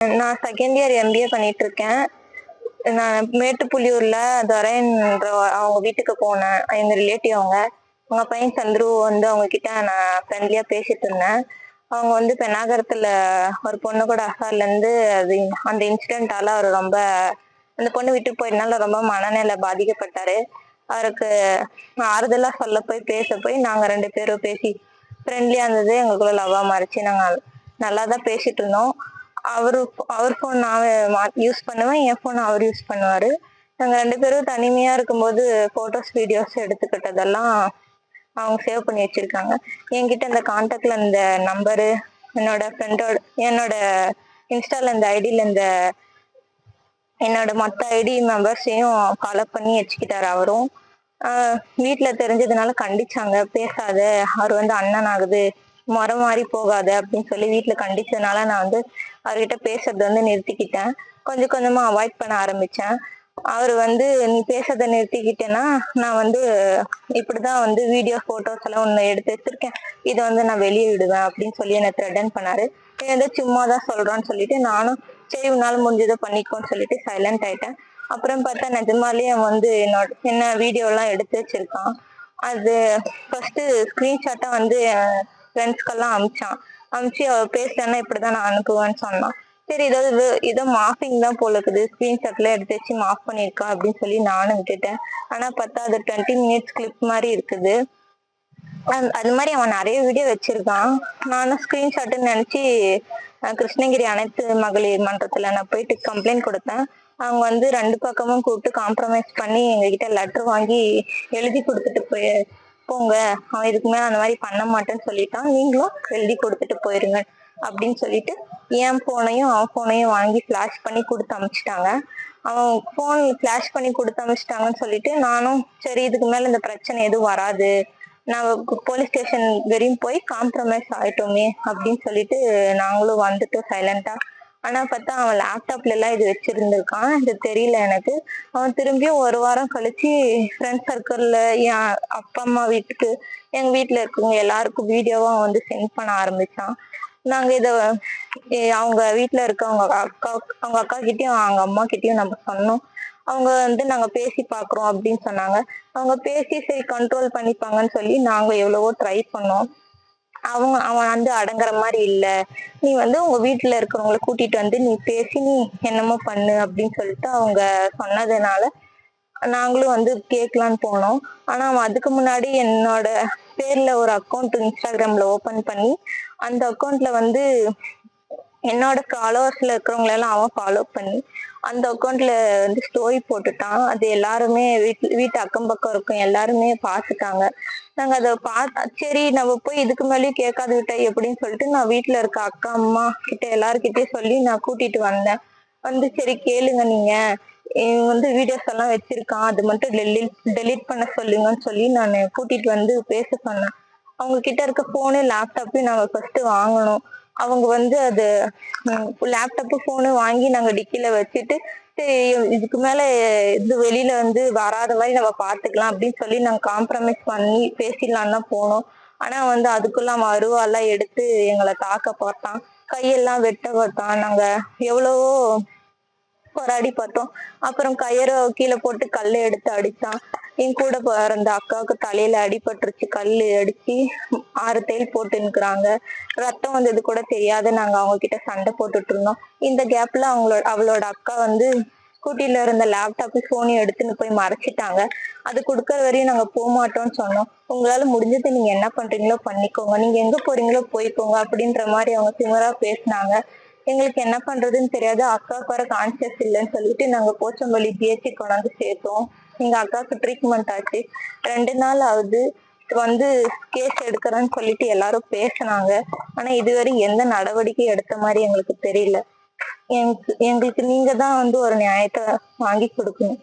நான் second year MBA பண்ணிட்டு இருக்கேன் நான் மேட்டுப்புலியூர்ல துரைன்ற அவங்க வீட்டுக்கு போனேன். எங்க ரிலேட்டிவ் அவங்க. அவங்க பையன் சந்துரு வந்து அவங்க கிட்ட நான் ஃப்ரெண்ட்லியா பேசிட்டு இருந்தேன். அவங்க வந்து பெண்ணாகரத்துல ஒரு பொண்ணு கூட அசார்ல இருந்து அது அந்த இன்சிடென்டால அவர் ரொம்ப அந்த பொண்ணு விட்டு போயிருந்தாலும் ரொம்ப மனநிலை பாதிக்கப்பட்டாரு. அவருக்கு ஆறுதலா சொல்ல போய் பேச போய் நாங்க ரெண்டு பேரும் பேசி ஃப்ரெண்ட்லியா இருந்தது. எங்களுக்குள்ள லவ்வா மாறிச்சு. நாங்க நல்லா தான் பேசிட்டு இருந்தோம். அவரு அவர் ஃபோன் நான் யூஸ் பண்ணுவேன். என் ஃபோன் அவர் யூஸ் பண்ணுவாரு. நாங்க ரெண்டு பேரும் தனிமையா இருக்கும்போது போட்டோஸ் வீடியோஸ் எடுத்துக்கிட்டதெல்லாம் அவங்க சேவ் பண்ணி வச்சிருக்காங்க. என்கிட்ட இந்த கான்டாக்ட்ல இந்த நம்பரு என்னோட ஃப்ரெண்டோட என்னோட இன்ஸ்டால இந்த ஐடியில இந்த என்னோட மற்ற ஐடி மெம்பர்ஸையும் ஃபாலோ பண்ணி வச்சுக்கிட்டாரு அவரும். வீட்டில் தெரிஞ்சதுனால கண்டிச்சாங்க. பேசாத அவர் வந்து அண்ணன் ஆகுது முறை மாறி போகாத அப்படின்னு சொல்லி வீட்டுல கண்டிச்சதுனால நான் வந்து அவர்கிட்ட பேசுறது வந்து நிறுத்திக்கிட்டேன். கொஞ்சம் கொஞ்சமா அவாய்ட் பண்ண ஆரம்பிச்சேன். அவர் வந்து நீ பேசுறத நிறுத்திக்கிட்டேன்னா நான் வந்து இப்படிதான் வந்து வீடியோ போட்டோஸ் எல்லாம் ஒண்ணு எடுத்து வச்சிருக்கேன். இதை வந்து நான் வெளியே விடுவேன் அப்படின்னு சொல்லி என்னை த்ரெட்டன் பண்ணாரு. ஏதோ சும்மா தான் சொல்றான்னு சொல்லிட்டு நானும் சரி உன்னால முடிஞ்சதை பண்ணிக்கோன்னு சொல்லிட்டு சைலண்ட் ஆயிட்டேன். அப்புறம் பார்த்தா நிஜமாலேயே அவன் வந்து என்னோட என்ன வீடியோ எல்லாம் எடுத்து வச்சிருக்கான். அது ஃபர்ஸ்ட் ஸ்கிரீன்ஷாட்டா வந்து ஃப்ரெண்ட்ஸ்க்கெல்லாம் அமிச்சான். அமிச்சு அவ பேசுறேன்னா இப்படிதான் நான் அனுப்புவேன்னு சொன்னான். சரி ஏதாவது ஏதோ மாஃபிங் தான் போல இருக்குது. ஸ்கிரீன்ஷாட்ல எடுத்து வச்சு மாஃப் பண்ணியிருக்கா அப்படின்னு சொல்லி நானும் விட்டுட்டேன். ஆனா பார்த்தா அது டுவெண்ட்டி மினிட்ஸ் கிளிப் மாதிரி இருக்குது. அது மாதிரி அவன் நிறைய வீடியோ வச்சிருக்கான். நானும் ஸ்கிரீன்ஷாட்டுன்னு நினைச்சு கிருஷ்ணகிரி அனைத்து மகளிர் மன்றத்துல நான் போயிட்டு கம்ப்ளைண்ட் கொடுத்தேன். அவங்க வந்து ரெண்டு பக்கமும் கூப்பிட்டு காம்ப்ரமைஸ் பண்ணி எங்ககிட்ட லெட்டர் வாங்கி எழுதி கொடுத்துட்டு போய் போங்க. அவன் இதுக்கு மேல அந்த மாதிரி பண்ண மாட்டேன்னு சொல்லிட்டான். நீங்களும் எழுதி கொடுத்துட்டு போயிருங்க அப்படின்னு சொல்லிட்டு என் போனையும் அவன் போனையும் வாங்கி ஃபிளாஷ் பண்ணி கொடுத்து அனுப்பிச்சிட்டாங்க அவன் ஃபோன் ஃபிளாஷ் பண்ணி கொடுத்து அனுப்பிச்சிட்டாங்கன்னு சொல்லிட்டு நானும் சரி இதுக்கு மேல இந்த பிரச்சனை எதுவும் வராது. நான் போலீஸ் ஸ்டேஷன் வரையும் போய் காம்ப்ரமைஸ் ஆயிட்டோமே அப்படின்னு சொல்லிட்டு நாங்களும் வந்துட்டோம் சைலண்டா ஆனா பார்த்தா அவன் லேப்டாப்ல எல்லாம் இது வச்சிருந்திருக்கான். இது தெரியல எனக்கு. அவன் திரும்பியும் ஒரு வாரம் கழிச்சு ஃப்ரெண்ட் சர்க்கிள்ல என் அப்பா அம்மா வீட்டுக்கு எங்க வீட்டுல இருக்கவங்க எல்லாருக்கும் வீடியோவா வந்து சென்ட் பண்ண ஆரம்பிச்சான். நாங்க இத அவங்க அவங்க இருக்க அவங்க அக்கா அவங்க அக்கா கிட்டயும் அவங்க அம்மா கிட்டயும் நம்ம சொன்னோம். அவங்க வந்து நாங்க பேசி பாக்குறோம் அப்படின்னு சொன்னாங்க. அவங்க பேசி சரி கண்ட்ரோல் பண்ணிப்பாங்கன்னு சொல்லி நாங்க எவ்வளவோ ட்ரை பண்ணோம். அவங்க அவன் வந்து அடங்குற மாதிரி இல்ல. நீ வந்து உங்க வீட்டுல இருக்கிறவங்கள கூட்டிட்டு வந்து நீ பேசி நீ என்னமோ பண்ணு அப்படின்னு சொல்லிட்டு அவங்க சொன்னதுனால நாங்களும் வந்து கேட்கலான்னு போனோம். ஆனா அவன் அதுக்கு முன்னாடி என்னோட பேர்ல ஒரு அக்கௌண்ட் இன்ஸ்டாகிராம்ல ஓபன் பண்ணி அந்த அக்கௌண்ட்ல வந்து என்னோட ஃபாலோவர்ஸ்ல இருக்கிறவங்கள எல்லாம் அவன் ஃபாலோ பண்ணி அந்த அக்கௌண்ட்ல வந்து ஸ்டோரி போட்டுட்டான். அது எல்லாருமே வீட்டு வீட்டு அக்கம் பக்கம் இருக்கும். எல்லாருமே பார்த்துட்டாங்க. நாங்க அதை பார்த்து சரி நம்ம போய் இதுக்கு மேலேயும் கேட்காது விட்டா எப்படின்னு சொல்லிட்டு நான் வீட்டுல இருக்க அக்கா அம்மா கிட்ட எல்லாருக்கிட்டையும் சொல்லி நான் கூட்டிட்டு வந்தேன். வந்து சரி கேளுங்க நீங்க. இவன் வந்து வீடியோஸ் எல்லாம் வச்சிருக்கான். அது மட்டும் டெலிட் டெலீட் பண்ண சொல்லுங்கன்னு சொல்லி நான் கூட்டிட்டு வந்து பேச சொன்னேன். அவங்க கிட்ட இருக்க போனு லேப்டாப்பையும் நாங்க ஃபர்ஸ்ட் வாங்கணும். அவங்க வந்து அது லேப்டாப்பு போனு வாங்கி நாங்க டிக்கில வச்சுட்டு சரி இதுக்கு மேல இது வெளியில வந்து வராத மாதிரி நம்ம பாத்துக்கலாம் அப்படின்னு சொல்லி நாங்க காம்ப்ரமைஸ் பண்ணி பேசிடலான்னு தான் போனோம். ஆனா வந்து அதுக்குள்ள அவன் அருவாலாம் எடுத்து எங்களை தாக்க பார்த்தான் கையெல்லாம் வெட்ட பார்த்தான் நாங்க எவ்வளவோ போராடி பார்த்தோம். அப்புறம் கயிறை கீழே போட்டு கல்லை எடுத்து அடித்தான். என் கூட பிறந்த அக்காவுக்கு தலையில அடிபட்டுருச்சு கல்லு அடிச்சு ஆறு தையல் போட்டு நிற்கிறாங்க ரத்தம் வந்தது கூட தெரியாத. நாங்க அவங்க கிட்ட சண்டை போட்டுட்டு இருந்தோம். இந்த கேப்ல அவங்களோட அவளோட அக்கா வந்து ஸ்கூட்டில இருந்த லேப்டாப் போனையும் எடுத்துன்னு போய் மறைச்சிட்டாங்க. அது கொடுக்கற வரையும் நாங்க போக மாட்டோம்னு சொன்னோம். உங்களால முடிஞ்சது நீங்க என்ன பண்றீங்களோ பண்ணிக்கோங்க. நீங்க எங்க போறீங்களோ போய்க்கோங்க அப்படின்ற மாதிரி அவங்க சிமரா பேசினாங்க. எங்களுக்கு என்ன பண்றதுன்னு தெரியாது. அக்காவுக்கு வர கான்சியஸ் இல்லைன்னு சொல்லிட்டு நாங்க போச்சம்பள்ளி பிஹெச்சி கொண்டாந்து சேர்த்தோம். எங்க அக்காவுக்கு ட்ரீட்மெண்ட் ஆச்சு. ரெண்டு நாள் ஆகுது. வந்து கேஸ் எடுக்கிறேன்னு சொல்லிட்டு எல்லாரும் பேசுனாங்க. ஆனா இதுவரை எந்த நடவடிக்கை எடுத்த மாதிரி எங்களுக்கு தெரியல. எங்களுக்கு நீங்க தான் வந்து ஒரு நியாயத்தை வாங்கி கொடுக்கணும்.